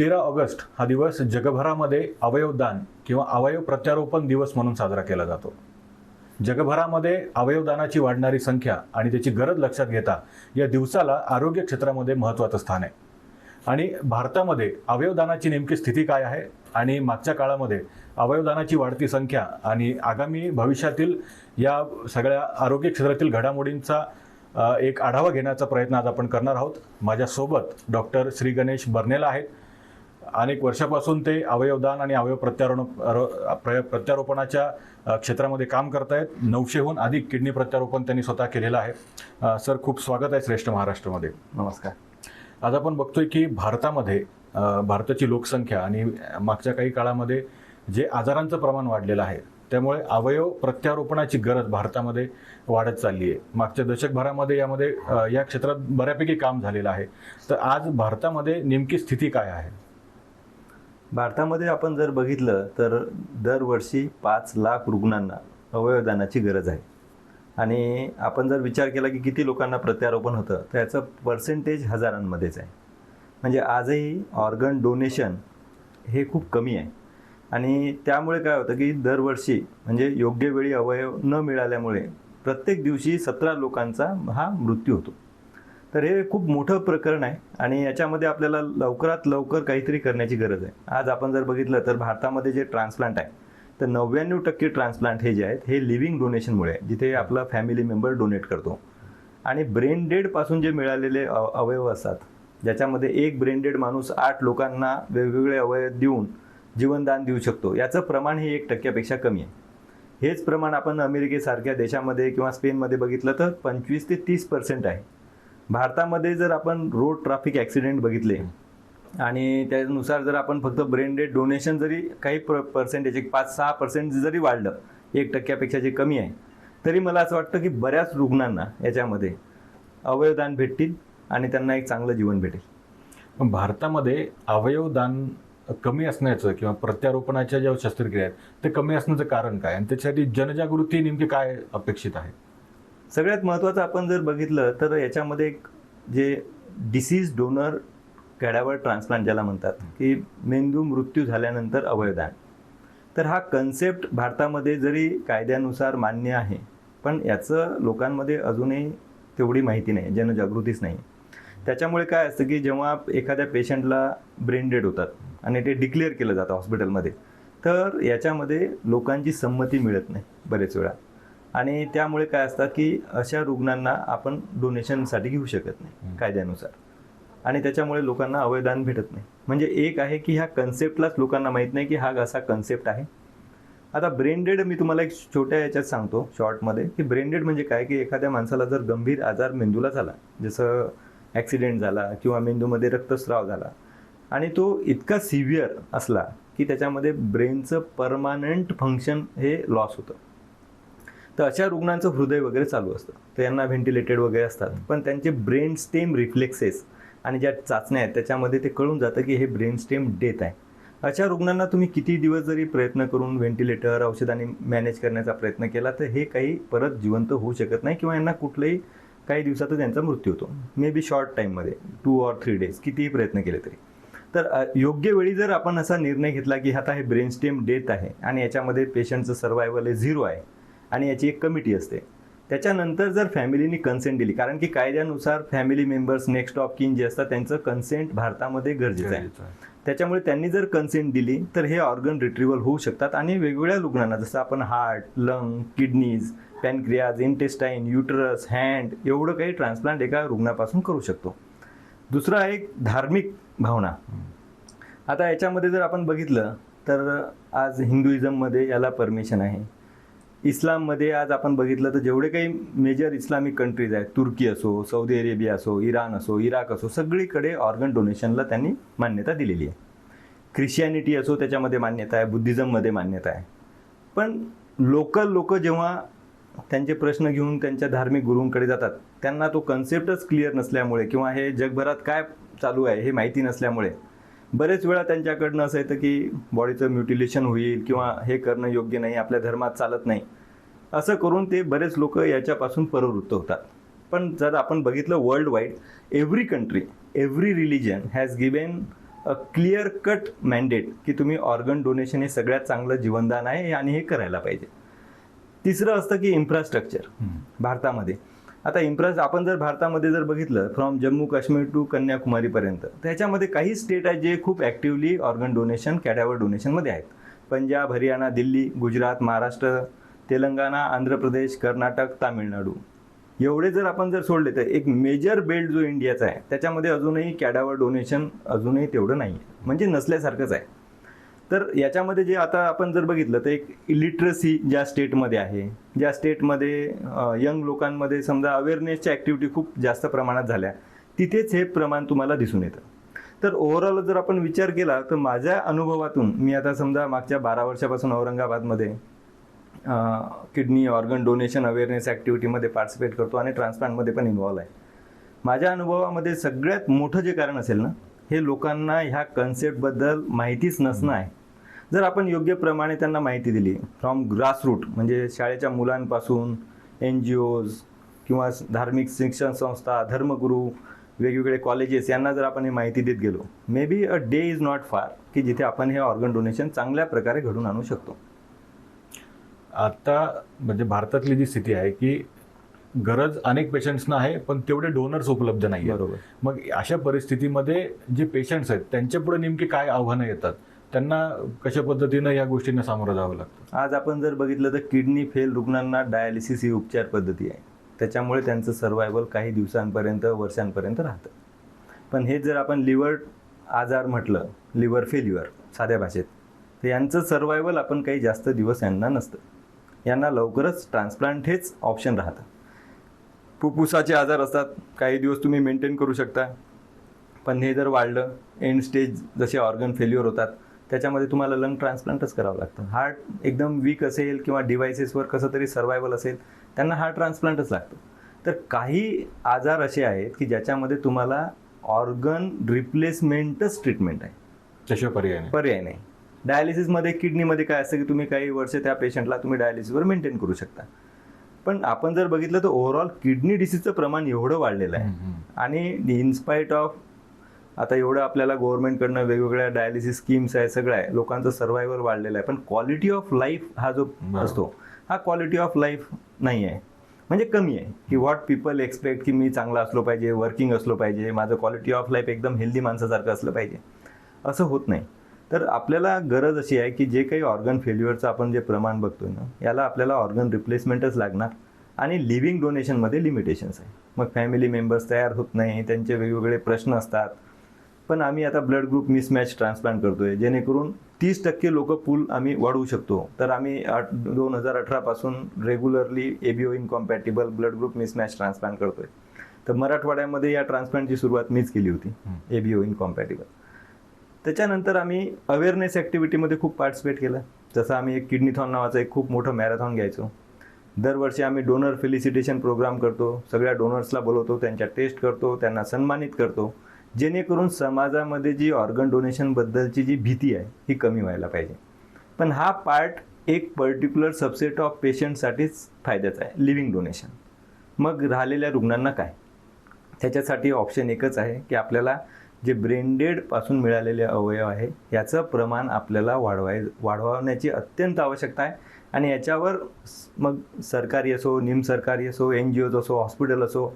तेरा ऑगस्ट हा दिवस जगभरामध्ये अवयवदान किंवा अवयव प्रत्यारोपण दिवस म्हणून साजरा केला जातो. जगभरामध्ये अवयवदानाची वाढणारी संख्या आणि त्याची गरज लक्षात घेता या दिवसाला आरोग्य क्षेत्रामध्ये महत्त्वाचं स्थान आहे. आणि भारतामध्ये अवयवदानाची नेमकी स्थिती काय आहे आणि मागच्या काळामध्ये अवयवदानाची वाढती संख्या आणि आगामी भविष्यातील या सगळ्या आरोग्य क्षेत्रातील घडामोडींचा एक आढावा घेण्याचा प्रयत्न आज आपण करणार आहोत. माझ्यासोबत डॉक्टर श्री गणेश बर्नेला आहेत. अनेक वर्षापासून ते अवयवदान आणि अवयव प्रत्यारोपण प्रत्यारोपणाच्या क्षेत्रामध्ये काम करतायत. नऊशेहून अधिक किडनी प्रत्यारोपण त्यांनी स्वतः केलेलं आहे. सर खूप स्वागत आहे श्रेष्ठ महाराष्ट्रामध्ये. नमस्कार. आज आपण बघतोय की भारतामध्ये भारताची लोकसंख्या आणि मागच्या काही काळामध्ये जे आजारांचं प्रमाण वाढलेलं आहे त्यामुळे अवयव प्रत्यारोपणाची गरज भारतामध्ये वाढत चालली आहे. मागच्या दशकभरामध्ये यामध्ये या क्षेत्रात बऱ्यापैकी काम झालेलं आहे. तर आज भारतामध्ये नेमकी स्थिती काय आहे? भारतामध्ये आपण जर बघितलं तर दरवर्षी पाच लाख रुग्णांना अवयवदानाची गरज आहे. आणि आपण जर विचार केला की किती लोकांना प्रत्यारोपण होतं तर याचं पर्सेंटेज हजारांमध्येच आहे. म्हणजे आजही ऑर्गन डोनेशन हे खूप कमी आहे. आणि त्यामुळे काय होतं की दरवर्षी म्हणजे योग्य वेळी अवयव न मिळाल्यामुळे प्रत्येक दिवशी सतरा लोकांचा हा मृत्यू होतो. तर हे खूप मोठं प्रकरण आहे आणि याच्यामध्ये आपल्याला लवकरात लवकर काहीतरी करण्याची गरज आहे. आज आपण जर बघितलं तर भारतामध्ये जे ट्रान्सप्लांट आहे तर नव्याण्णव टक्के ट्रान्सप्लांट हे जे आहेत हे लिव्हिंग डोनेशनमुळे आहे, जिथे आपला फॅमिली मेंबर डोनेट करतो. आणि ब्रेन डेडपासून जे मिळालेले अवयव असतात ज्याच्यामध्ये एक ब्रेन डेड माणूस आठ लोकांना वेगवेगळे अवयव देऊन जीवनदान देऊ शकतो याचं प्रमाण हे एक टक्क्यापेक्षा कमी आहे. हेच प्रमाण आपण अमेरिकेसारख्या देशामध्ये किंवा स्पेनमध्ये बघितलं तर पंचवीस ते तीस पर्सेंट आहे. भारतामध्ये जर आपण रोड ट्रॅफिक ॲक्सिडेंट बघितले आणि त्यानुसार जर आपण फक्त ब्रेन डेड डोनेशन जरी काही प्र पर्सेंटेज एक पाच सहा पर्सेंट जरी वाढलं एक टक्क्यापेक्षा जे कमी आहे तरी मला असं वाटतं की बऱ्याच रुग्णांना याच्यामध्ये अवयवदान भेटतील आणि त्यांना एक चांगलं जीवन भेटेल. पण भारतामध्ये अवयवदान कमी असण्याचं किंवा प्रत्यारोपणाच्या ज्या शस्त्रक्रिया आहेत ते कमी असण्याचं कारण काय? आणि त्याच्यासाठी जनजागृती नेमकी काय अपेक्षित आहे? सगळ्यात महत्त्वाचं आपण जर बघितलं तर याच्यामध्ये एक जे डिसीज डोनर कॅडावर ट्रान्सप्लांट ज्याला म्हणतात की मेंदू मृत्यू झाल्यानंतर अवयवदान. तर हा कन्सेप्ट भारतामध्ये जरी कायद्यानुसार मान्य आहे पण याचं लोकांमध्ये अजूनही तेवढी माहिती नाही जनजागृतीच नाही. त्याच्यामुळे काय असतं की जेव्हा एखाद्या पेशंटला ब्रेन डेड होतात आणि ते डिक्लेअर केलं जातं हॉस्पिटलमध्ये तर याच्यामध्ये लोकांची संमती मिळत नाही बरेच वेळा. आणि त्यामुळे काय असतं की अशा रुग्णांना आपण डोनेशनसाठी घेऊ शकत नाही. कायद्यानुसार. आणि त्याच्यामुळे लोकांना अवयदान भेटत नाही. म्हणजे एक आहे की ह्या कन्सेप्टलाच लोकांना माहीत नाही की हा असा कन्सेप्ट आहे. आता ब्रेन डेड मी तुम्हाला एक छोट्या याच्यात सांगतो शॉर्टमध्ये की ब्रेन डेड म्हणजे काय? की एखाद्या माणसाला जर गंभीर आजार मेंदूला झाला जसं ॲक्सिडेंट झाला किंवा मेंदूमध्ये रक्तस्राव झाला आणि तो इतका सिव्हिअर असला की त्याच्यामध्ये ब्रेनचं परमानंट फंक्शन हे लॉस होतं. तर अशा रुग्णांचं हृदय वगैरे चालू असतं. तर यांना व्हेंटिलेटेड वगैरे असतात. पण त्यांचे ब्रेन स्टेम रिफ्लेक्सेस आणि ज्या चाचण्या आहेत त्याच्यामध्ये ते कळून जातं की हे ब्रेन स्टेम डेथ आहे. अशा रुग्णांना तुम्ही किती दिवस जरी प्रयत्न करून व्हेंटिलेटर औषधांनी मॅनेज करण्याचा प्रयत्न केला तर हे काही परत जिवंत होऊ शकत नाही किंवा यांना कुठलंही काही दिवसातच त्यांचा मृत्यू होतो. मे बी शॉर्ट टाईममध्ये टू ऑर थ्री डेज कितीही प्रयत्न केले तरी. तर योग्य वेळी जर आपण असा निर्णय घेतला की आता हे ब्रेन स्टेम डेथ आहे आणि याच्यामध्ये पेशंटचं सर्वायवल हे झिरो आहे आणि याची एक कमिटी असते. त्याच्यानंतर जर फॅमिलीनी कन्सेंट दिली कारण की कायद्यानुसार family members next of kin जे असतात त्यांचं कन्सेंट भारतामध्ये गरजेचं आहे. त्याच्यामुळे त्यांनी जर कन्सेंट दिली तर हे ऑर्गन रिट्रीवल होऊ शकतात आणि वेगवेगळ्या रुग्णांना जसं आपण heart lung kidneys pancreas intestine uterus hand एवढं काही ट्रान्सप्लांट एका रुग्णापासून करू शकतो. दुसरं आहे एक धार्मिक भावना. आता याच्यामध्ये जर आपण बघितलं तर आज हिंदुइझममध्ये याला परमिशन आहे. इस्लाममध्ये आज आपण बघितलं तर जेवढे काही मेजर इस्लामिक कंट्रीज आहेत तुर्की असो सौदी अरेबिया असो इराण असो इराक असो सगळीकडे ऑर्गन डोनेशनला त्यांनी मान्यता दिलेली आहे. ख्रिश्चियानिटी असो त्याच्यामध्ये मान्यता आहे बुद्धिझममध्ये मान्यता आहे. पण लोकल लोक जेव्हा त्यांचे प्रश्न घेऊन त्यांच्या धार्मिक गुरूंकडे जातात त्यांना तो कन्सेप्टच क्लिअर नसल्यामुळे किंवा हे जगभरात काय चालू आहे हे माहिती नसल्यामुळे बरेच वेळा त्यांच्याकडनं असं येतं की बॉडीचं म्युटिलेशन होईल किंवा हे करणं योग्य नाही आपल्या धर्मात चालत नाही. असं करून ते बरेच लोक याच्यापासून परावृत्त होतात. पण जर आपण बघितलं world wide every country every religion has given clear cut mandate की तुम्ही ऑर्गन डोनेशन हे सगळ्यात चांगलं जीवनदान आहे आणि हे करायला पाहिजे. तिसरं असतं की इन्फ्रास्ट्रक्चर भारतामध्ये. आता इम्प्रेस आपण जर भारतामध्ये जर बघितलं फ्रॉम जम्मू काश्मीर टू कन्याकुमारीपर्यंत त्याच्यामध्ये काही स्टेट आहेत जे खूप ॲक्टिव्हली ऑर्गन डोनेशन कॅडावर डोनेशनमध्ये आहेत. पंजाब हरियाणा दिल्ली गुजरात महाराष्ट्र तेलंगणा आंध्र प्रदेश कर्नाटक तामिळनाडू. एवढे जर आपण जर सोडले तर एक मेजर बेल्ट जो इंडियाचा आहे त्याच्यामध्ये अजूनही कॅडावर डोनेशन अजूनही तेवढं नाही आहे म्हणजे नसल्यासारखंच आहे. तर याच्यामध्ये जे आता आपण जर बघितलं तर एक इलिटरसी ज्या स्टेटमध्ये आहे ज्या स्टेटमध्ये यंग लोकांमध्ये समजा अवेअरनेसच्या ॲक्टिव्हिटी खूप जास्त प्रमाणात झाल्या तिथेच हे प्रमाण तुम्हाला दिसून येतं. तर ओव्हरऑल जर आपण विचार केला तर माझ्या अनुभवातून मी आता समजा मागच्या बारा वर्षापासून औरंगाबादमध्ये किडनी ऑर्गन डोनेशन अवेअरनेस ॲक्टिव्हिटीमध्ये पार्टिसिपेट करतो आणि ट्रान्सप्लांटमध्ये पण इन्व्हॉल्व आहे. माझ्या अनुभवामध्ये सगळ्यात मोठं जे कारण असेल ना हे लोकांना ह्या कन्सेप्टबद्दल माहितीच नसणं आहे. जर आपण योग्य प्रमाणे त्यांना माहिती दिली फ्रॉम ग्रासरूट म्हणजे शाळेच्या मुलांपासून एन जी ओज किंवा धार्मिक शिक्षण संस्था धर्मगुरू वेगवेगळे कॉलेजेस यांना जर आपण ही माहिती देत गेलो may be a day is not far की जिथे आपण हे ऑर्गन डोनेशन चांगल्या प्रकारे घडून आणू शकतो. आता म्हणजे भारतातली जी स्थिती आहे की गरज अनेक पेशंट्सना आहे पण तेवढे डोनर्स उपलब्ध नाही बरोबर. मग अशा परिस्थितीमध्ये जे पेशंट्स आहेत त्यांच्या पुढे नेमकी काय आव्हानं येतात? त्यांना कशा पद्धतीनं या गोष्टींना सामोरं जावं लागतं? आज आपण जर बघितलं तर किडनी फेल रुग्णांना डायलिसिस ही उपचार पद्धती आहे. त्याच्यामुळे त्यांचं सर्वायवल काही दिवसांपर्यंत वर्षांपर्यंत राहतं. पण हे जर आपण लिव्हर आजार म्हटलं लिव्हर फेल्युअर साध्या भाषेत तर यांचं सर्वायवल आपण काही जास्त दिवस यांना नसतं. यांना लवकरच ट्रान्सप्लांट हेच ऑप्शन राहतं. फुफ्फुसाचे आजार असतात काही दिवस तुम्ही मेंटेन करू शकता. पण हे जर वाढलं एंड स्टेज जसे ऑर्गन फेल्युअर होतात त्याच्यामध्ये तुम्हाला लंग ट्रान्सप्लांटच करावं लागतं. हार्ट एकदम वीक असेल किंवा डिव्हायसेसवर कसं तरी सर्वायवल असेल त्यांना हार्ट ट्रान्सप्लांटच लागतं. तर काही आजार असे आहेत की ज्याच्यामध्ये तुम्हाला ऑर्गन रिप्लेसमेंटच ट्रीटमेंट आहे. त्याशिवाय पर्याय नाही. पर्याय नाही. डायलिसिसमध्ये किडनीमध्ये काय असतं की तुम्ही काही वर्ष त्या पेशंटला तुम्ही डायलिसिसवर मेंटेन करू शकता. पण आपण जर बघितलं तर ओव्हरऑल किडनी डिसीजचं प्रमाण एवढं वाढलेलं आहे. आणि इन्स्पाईट ऑफ आता एवढं आपल्याला गव्हर्नमेंटकडनं वेगवेगळ्या डायलिसिस स्कीम्स आहे सगळं आहे. लोकांचं सर्वायवल वाढलेलं आहे. पण क्वालिटी ऑफ लाईफ हा जो. असतो हा क्वालिटी ऑफ लाईफ नाही आहे. म्हणजे कमी आहे. की व्हॉट पीपल एक्सपेक्ट की मी चांगला असलो पाहिजे वर्किंग असलो पाहिजे माझं क्वालिटी ऑफ लाईफ एकदम हेल्दी माणसासारखं असलं पाहिजे. असं होत नाही. तर आपल्याला गरज अशी आहे की जे काही ऑर्गन फेल्युअरचं आपण जे प्रमाण बघतोय ना याला आपल्याला ऑर्गन रिप्लेसमेंटच लागणार. आणि लिव्हिंग डोनेशनमध्ये लिमिटेशन्स आहे. मग फॅमिली मेंबर्स तयार होत नाही त्यांचे वेगवेगळे प्रश्न असतात. पण आम्ही आता ब्लड ग्रुप मिसमॅच ट्रान्सप्लांट करतोय. जेणेकरून तीस टक्के लोक पूल आम्ही वाढवू शकतो. तर आम्ही दोन हजार अठरापासून regularly ABO incompatible blood group mismatch transplant करतोय. तर मराठवाड्यामध्ये या ट्रान्सप्लांटची सुरुवात मीच केली होती. एबीओ इनकॉम्पॅटिबल त्याच्यानंतर आम्ही अवेअरनेस ॲक्टिव्हिटीमध्ये खूप पार्टिसिपेट केलं. जसं आम्ही एक किडनीथॉन नावाचं एक खूप मोठं मॅरेथॉन घ्यायचो. दरवर्षी आम्ही डोनर फेलिसिटेशन प्रोग्राम करतो. सगळ्या डोनर्सला बोलवतो त्यांच्या टेस्ट करतो त्यांना सन्मानित करतो. जेणेकरून समाजामध्ये जी ऑर्गन डोनेशनबद्दलची जी भीती आहे ही कमी व्हायला पाहिजे. पण हा पार्ट एक पर्टिक्युलर सबसेट ऑफ पेशंटसाठीच फायद्याचा आहे लिव्हिंग डोनेशन मग राहिलेल्या रुग्णांना काय? त्याच्यासाठी ऑप्शन एकच आहे की आपल्याला जे ब्रेंडेडपासून मिळालेले अवयव आहे याचं प्रमाण आपल्याला वाढवाय वाढवण्याची अत्यंत आवश्यकता आहे. आणि याच्यावर मग सरकारी असो निमसरकारी असो एन जी ओज असो हॉस्पिटल असो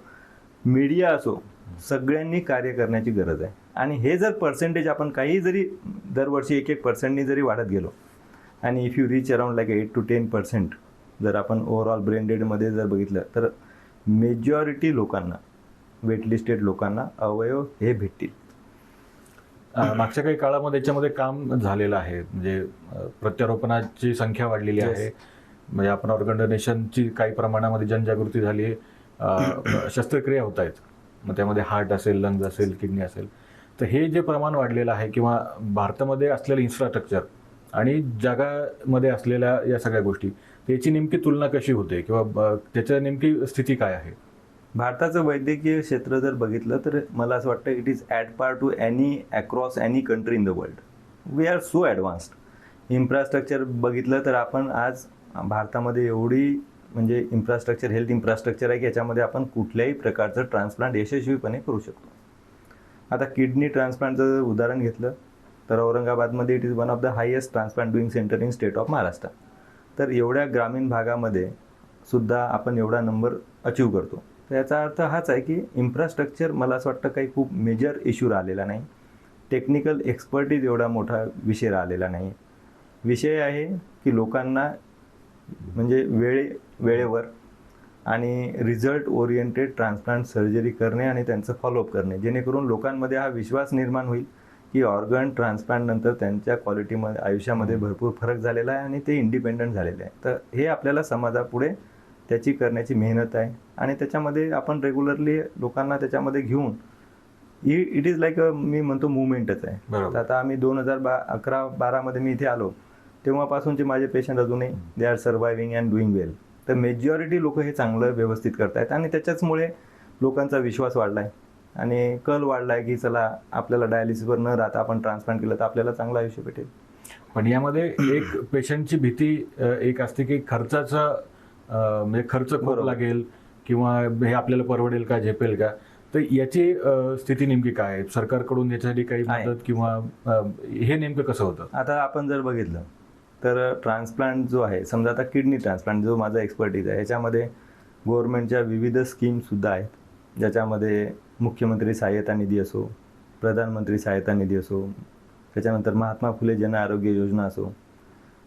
मीडिया असो सगळ्यांनी कार्य करण्याची गरज आहे. आणि हे जर पर्सेंटेज आपण काही जरी दरवर्षी एक एक पर्सेंटनी जरी वाढत गेलो आणि if you reach around like eight to ten percent जर आपण ओव्हरऑल ब्रेनडेडमध्ये जर बघितलं तर मेजॉरिटी लोकांना वेटलिस्टेड लोकांना अवयव हे भेटतील. मागच्या काही काळामध्ये याच्यामध्ये काम झालेलं आहे. म्हणजे प्रत्यारोपणाची संख्या वाढलेली. आहे. म्हणजे आपण ऑर्गन डोनेशनची काही प्रमाणामध्ये जनजागृती झाली शस्त्रक्रिया होत आहेत. मग त्यामध्ये हार्ट असेल लंग्स असेल किडनी असेल. तर हे जे प्रमाण वाढलेलं आहे किंवा भारतामध्ये असलेलं इन्फ्रास्ट्रक्चर आणि जगामध्ये असलेल्या या सगळ्या गोष्टी त्याची नेमकी तुलना कशी होते किंवा ब- त्याच्या नेमकी स्थिती काय आहे? भारताचं वैद्यकीय क्षेत्र जर बघितलं तर मला असं वाटतं it is at par to any across any country in the world we are so advanced infrastructure बघितलं तर आपण आज भारतामध्ये एवढी म्हणजे इन्फ्रास्ट्रक्चर हेल्थ इन्फ्रास्ट्रक्चर आहे की याच्यामध्ये आपण कुठल्याही प्रकारचं ट्रान्सप्लांट यशस्वीपणे करू शकतो. आता किडनी ट्रान्सप्लांटचं जर उदाहरण घेतलं तर औरंगाबादमध्ये it is one of the highest transplant doing centre in state of Maharashtra तर एवढ्या ग्रामीण भागामध्ये सुद्धा आपण एवढा नंबर अचीव करतो. तर याचा अर्थ हाच आहे की इन्फ्रास्ट्रक्चर मला असं वाटतं काही खूप मेजर इश्यू राहिलेला नाही. टेक्निकल एक्सपर्टीज एवढा मोठा विषय राहिलेला नाही. विषय आहे की लोकांना म्हणजे वेळे वेळेवर आणि रिझल्ट ओरिएंटेड ट्रान्सप्लांट सर्जरी करणे आणि त्यांचं फॉलोअप करणे. जेणेकरून लोकांमध्ये हा विश्वास निर्माण होईल की ऑर्गन ट्रान्सप्लांट नंतर त्यांच्या क्वालिटीमध्ये आयुष्यामध्ये भरपूर फरक झालेला आहे आणि ते इंडिपेंडंट झालेले आहे. तर हे आपल्याला समाजापुढे त्याची करण्याची मेहनत आहे आणि त्याच्यामध्ये आपण रेग्युलरली लोकांना त्याच्यामध्ये घेऊन इट इज लाईक अ मी म्हणतो मुवमेंटच आहे. तर आता आम्ही दोन हजार बा अकरा बारामध्ये मी इथे आलो. तेव्हापासूनचे माझे पेशंट अजूनही they are surviving and doing well तर मेजॉरिटी लोक हे चांगलं व्यवस्थित करतायत आणि त्याच्याचमुळे लोकांचा विश्वास वाढला आहे आणि कल वाढला आहे की चला आपल्याला डायलिसिसवर न राहता आपण ट्रान्सप्लांट केलं तर आपल्याला चांगलं आयुष्य भेटेल. पण यामध्ये एक पेशंटची भीती एक असते की खर्चाचा म्हणजे खर्च खूप. लागेल किंवा हे आपल्याला परवडेल का झेपेल का? तर याची स्थिती नेमकी काय आहे? सरकारकडून याच्यासाठी काही. मदत किंवा हे नेमकं कसं होतं? आता आपण जर बघितलं तर ट्रान्सप्लांट जो आहे समजा आता किडनी ट्रान्सप्लांट जो माझा एक्सपर्टीज आहे याच्यामध्ये गव्हर्नमेंटच्या विविध स्कीमसुद्धा आहेत ज्याच्यामध्ये मुख्यमंत्री सहाय्यता निधी असो प्रधानमंत्री सहायता निधी असो त्याच्यानंतर महात्मा फुले जन आरोग्य योजना असो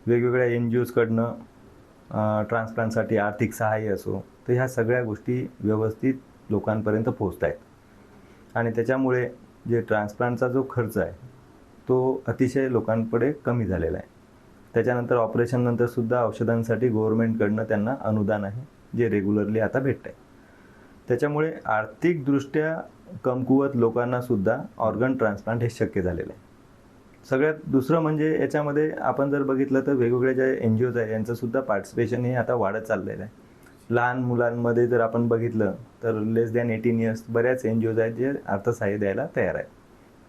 वेगवेगळ्या एन जी ओजकडनं ट्रान्सप्लांटसाठी आर्थिक सहाय्य असो तर ह्या सगळ्या गोष्टी व्यवस्थित लोकांपर्यंत पोहोचत आहेत आणि त्याच्यामुळे जे ट्रान्सप्लांटचा जो खर्च आहे तो अतिशय लोकांपुढे कमी झालेला आहे. त्याच्यानंतर ऑपरेशननंतर सुद्धा औषधांसाठी गव्हर्नमेंटकडनं त्यांना अनुदान आहे जे रेग्युलरली आता भेटत आहे त्याच्यामुळे आर्थिकदृष्ट्या कमकुवत लोकांना सुद्धा ऑर्गन ट्रान्सप्लांट हे शक्य झालेलं आहे. सगळ्यात दुसरं म्हणजे याच्यामध्ये आपण जर बघितलं तर वेगवेगळ्या ज्या एन जी ओज आहे यांचं सुद्धा पार्टिसिपेशन हे आता वाढत चाललेलं आहे. लहान मुलांमध्ये जर आपण बघितलं तर लेस दॅन एटीन इयर्स बऱ्याच एन जी ओज आहेत जे अर्थसहाय्य द्यायला तयार आहेत.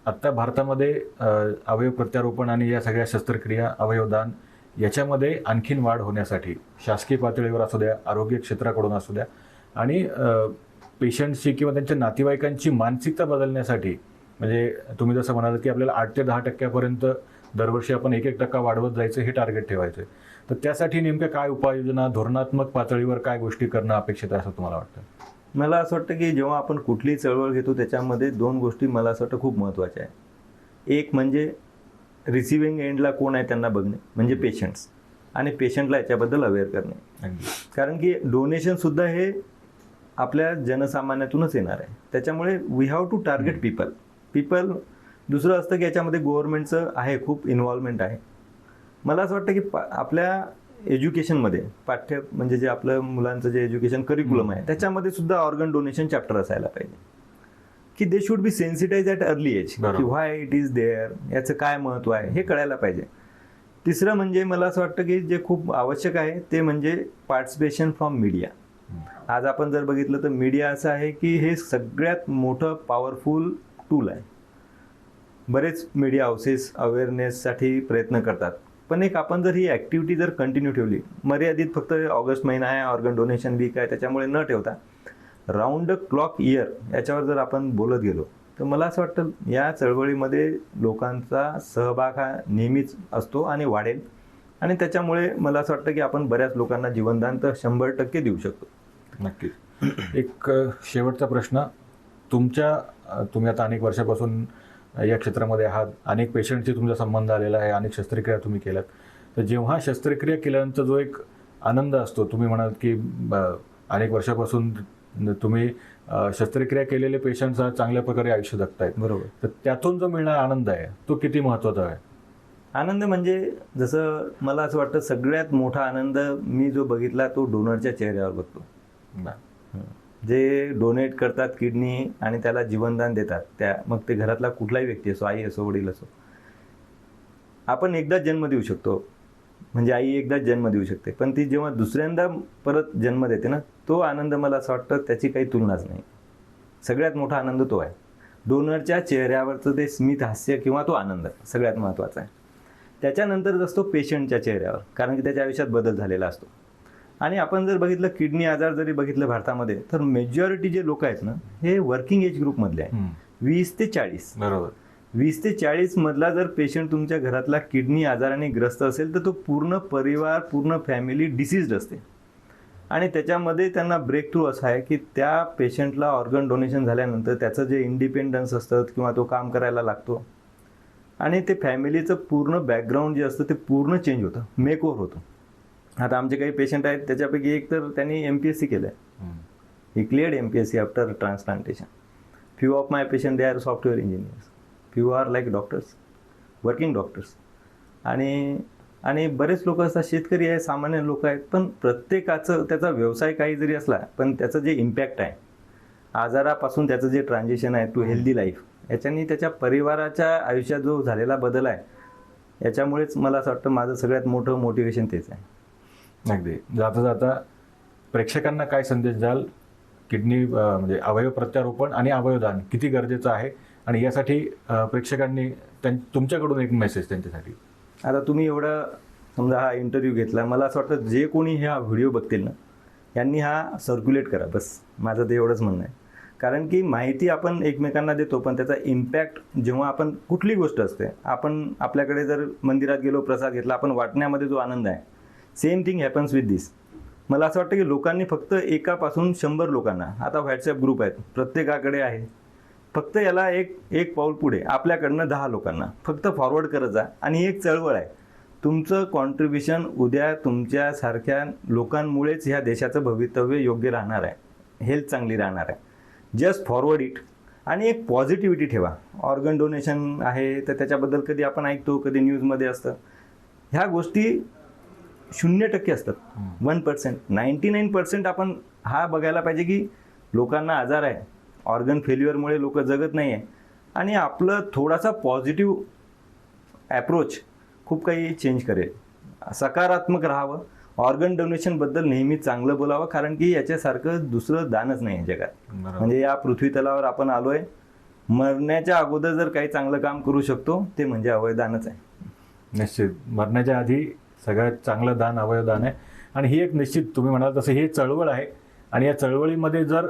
आत्ता भारतामध्ये अवयव प्रत्यारोपण आणि या सगळ्या शस्त्रक्रिया अवयवदान याच्यामध्ये आणखीन वाढ होण्यासाठी शासकीय पातळीवर असू द्या आरोग्य क्षेत्राकडून असू द्या आणि पेशंटची किंवा त्यांच्या नातेवाईकांची मानसिकता बदलण्यासाठी म्हणजे तुम्ही जसं म्हणाल की आपल्याला आठ ते दहा टक्क्यापर्यंत दरवर्षी आपण एक एक टक्का वाढवत जायचं हे टार्गेट ठेवायचं तर त्यासाठी नेमक्या काय उपाययोजना धोरणात्मक पातळीवर काय गोष्टी करणं अपेक्षित आहे असं तुम्हाला वाटतं? मला असं वाटतं की जेव्हा आपण कुठलीही चळवळ घेतो त्याच्यामध्ये दोन गोष्टी मला असं वाटतं खूप महत्त्वाच्या आहे एक म्हणजे रिसिव्हिंग एंडला कोण आहे त्यांना बघणे म्हणजे पेशंट्स आणि पेशंटला याच्याबद्दल अवेअर करणे. कारण की डोनेशनसुद्धा हे आपल्या जनसामान्यातूनच येणार आहे. त्याच्यामुळे we have to target people people दुसरं असतं की याच्यामध्ये गव्हर्नमेंटचं आहे खूप इन्व्हॉल्वमेंट आहे. मला असं वाटतं की पा आपल्या एज्युकेशनमध्ये पाठ्य म्हणजे जे आपलं मुलांचं जे एज्युकेशन करिक्युलम आहे त्याच्यामध्ये सुद्धा ऑर्गन डोनेशन चॅप्टर असायला पाहिजे. की they should be sensitize at early age. की व्हाय इट इज देअर याचं काय महत्त्व आहे हे कळायला पाहिजे. तिसरं म्हणजे मला असं वाटतं की जे खूप आवश्यक आहे ते म्हणजे पार्टिसिपेशन फ्रॉम मीडिया आज आपण जर बघितलं तर मीडिया असं आहे की हे सगळ्यात मोठं पॉवरफुल टूल आहे. बरेच मीडिया हाऊसेस अवेअरनेससाठी प्रयत्न करतात. पण एक आपण जर ही ॲक्टिव्हिटी जर कंटिन्यू ठेवली मर्यादित फक्त ऑगस्ट महिना आहे ऑर्गन डोनेशन वीक आहे त्याच्यामुळे न ठेवता राऊंड द क्लॉक इयर याच्यावर जर आपण बोलत गेलो तर मला असं वाटतं या चळवळीमध्ये लोकांचा सहभाग हा नेहमीच असतो आणि वाढेल. आणि त्याच्यामुळे मला असं वाटतं की आपण बऱ्याच लोकांना जीवनदान तर शंभर टक्के देऊ शकतो. नक्कीच. एक शेवटचा प्रश्न. तुमच्या तुम्ही आता अनेक वर्षापासून या क्षेत्रामध्ये आहात अनेक पेशंटशी तुमचा संबंध आलेला आहे अनेक शस्त्रक्रिया तुम्ही केल्यात. तर जेव्हा शस्त्रक्रिया केल्यानंतर जो एक आनंद असतो तुम्ही म्हणाल की अनेक वर्षापासून तुम्ही शस्त्रक्रिया केलेले पेशंट्स चांगल्या प्रकारे आयुष्य जगतायत. बरोबर. तर त्यातून जो मिळणारा आनंद आहे तो किती महत्त्वाचा आहे? आनंद म्हणजे जसं मला असं वाटतं सगळ्यात मोठा आनंद मी जो बघितला तो डोनरच्या चेहऱ्यावर बघतो. जे डोनेट करतात किडनी आणि त्याला जीवनदान देतात त्या मग ते घरातला कुठलाही व्यक्ती असो आई असो वडील असो आपण एकदाच जन्म देऊ शकतो. म्हणजे आई एकदाच जन्म देऊ शकते. पण ती जेव्हा दुसऱ्यांदा परत जन्म देते ना तो आनंद मला असं वाटतं त्याची काही तुलनाच नाही. सगळ्यात मोठा आनंद तो आहे. डोनरच्या चेहऱ्यावरचं ते स्मित हास्य किंवा तो आनंद सगळ्यात महत्त्वाचा आहे. त्याच्यानंतरच असतो पेशंटच्या चेहऱ्यावर कारण की त्याच्या आयुष्यात बदल झालेला असतो. आणि आपण जर बघितलं किडनी आजार जरी बघितलं भारतामध्ये तर मेजॉरिटी जे लोक आहेत ना हे वर्किंग एज ग्रुपमधले आहे वीस ते चाळीस. बरोबर. वीस ते चाळीस मधला जर पेशंट तुमच्या घरातला किडनी आजाराने ग्रस्त असेल तर तो पूर्ण परिवार पूर्ण फॅमिली डिसीज्ड असते. आणि त्याच्यामध्ये त्यांना ब्रेक थ्रू असा आहे की त्या पेशंटला ऑर्गन डोनेशन झाल्यानंतर त्याचं जे इंडिपेंडन्स असतं किंवा तो काम करायला लागतो. आणि ते फॅमिलीचं पूर्ण बॅकग्राऊंड जे असतं ते पूर्ण चेंज होतं. मेक ओव्हर होतं. आता आमचे काही पेशंट आहेत त्याच्यापैकी एक तर त्यांनी एम पी एस सी केलं आहे हम्म. he cleared MPSC after transplantation. Few of my patients they are software engineers. Few are like doctors, working doctors. आणि आणि बरेच लोक असतात शेतकरी आहे सामान्य लोक आहेत पण प्रत्येकाचं त्याचा व्यवसाय काही जरी असला पण त्याचं जे इम्पॅक्ट आहे आजारापासून त्याचं जे ट्रान्झिशन आहे टू हेल्दी लाईफ याच्यानी त्याच्या परिवाराच्या आयुष्यात जो झालेला बदल आहे याच्यामुळेच मला असं वाटतं माझं सगळ्यात मोठं मोटिवेशन तेच आहे अगदी. जाता जाता प्रेक्षकांना काय संदेश द्याल? किडनी म्हणजे अवयव प्रत्यारोपण आणि अवयवदान किती गरजेचं आहे? आणि यासाठी प्रेक्षकांनी त्यां- तुमच्याकडून एक मेसेज त्यांच्यासाठी. आता तुम्ही एवढा समजा हा इंटरव्ह्यू घेतला मला असं वाटतं जे कोणी हा व्हिडिओ बघतील ना यांनी हा सर्क्युलेट करा बस. माझं ते एवढंच म्हणणं आहे. कारण की माहिती आपण एकमेकांना देतो पण त्याचा इम्पॅक्ट जेव्हा आपण कुठली गोष्ट असते आपण आपल्याकडे जर मंदिरात गेलो प्रसाद घेतला आपण वाटण्यामध्ये जो आनंद आहे same thing happens with this मला असं वाटतं की लोकांनी फक्त एकापासून शंभर लोकांना आता व्हॉट्सॲप ग्रुप आहेत प्रत्येकाकडे आहे. फक्त याला एक एक पाऊल पुढे आपल्याकडनं दहा लोकांना. फक्त फॉरवर्ड करत जा. आणि एक चळवळ आहे. तुमचं कॉन्ट्रीब्युशन उद्या तुमच्यासारख्या लोकांमुळेच ह्या देशाचं भवितव्य योग्य राहणार आहे. हेल्थ चांगली राहणार आहे. जस्ट फॉरवर्ड इट आणि एक पॉझिटिव्हिटी ठेवा. ऑर्गन डोनेशन आहे तर त्याच्याबद्दल कधी आपण ऐकतो कधी न्यूजमध्ये असतं. ह्या गोष्टी शून्य टक्के असतात. One percent ninety nine percent आपण हा बघायला पाहिजे की लोकांना आजार आहे. ऑर्गन फेल्युअरमुळे लोक जगत नाही आहे आणि आपलं थोडासा पॉझिटिव्ह ॲप्रोच खूप काही चेंज करेल. सकारात्मक राहावं. ऑर्गन डोनेशनबद्दल नेहमी चांगलं बोलावं कारण की याच्यासारखं दुसरं दानच नाही आहे जगात. म्हणजे या पृथ्वी तलावर आपण आलोय मरण्याच्या अगोदर जर काही चांगलं काम करू शकतो ते म्हणजे अवयदानच आहे. निश्चित. मरण्याच्या आधी सगळ्यात चांगलं दान अवयवदान आहे. आणि ही एक निश्चित तुम्ही म्हणाल तसं ही चळवळ आहे. आणि या चळवळीमध्ये जर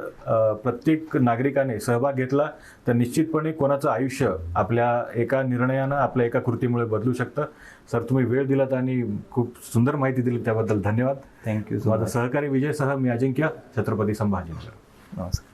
प्रत्येक नागरिकाने सहभाग घेतला तर निश्चितपणे कोणाचं आयुष्य आपल्या एका निर्णयानं आपल्या एका कृतीमुळे बदलू शकतं. सर तुम्ही वेळ दिलात आणि खूप सुंदर माहिती दिली त्याबद्दल धन्यवाद. थँक्यू माझा सहकारी विजयसह मी अजिंक्य छत्रपती संभाजीनगर. नमस्कार.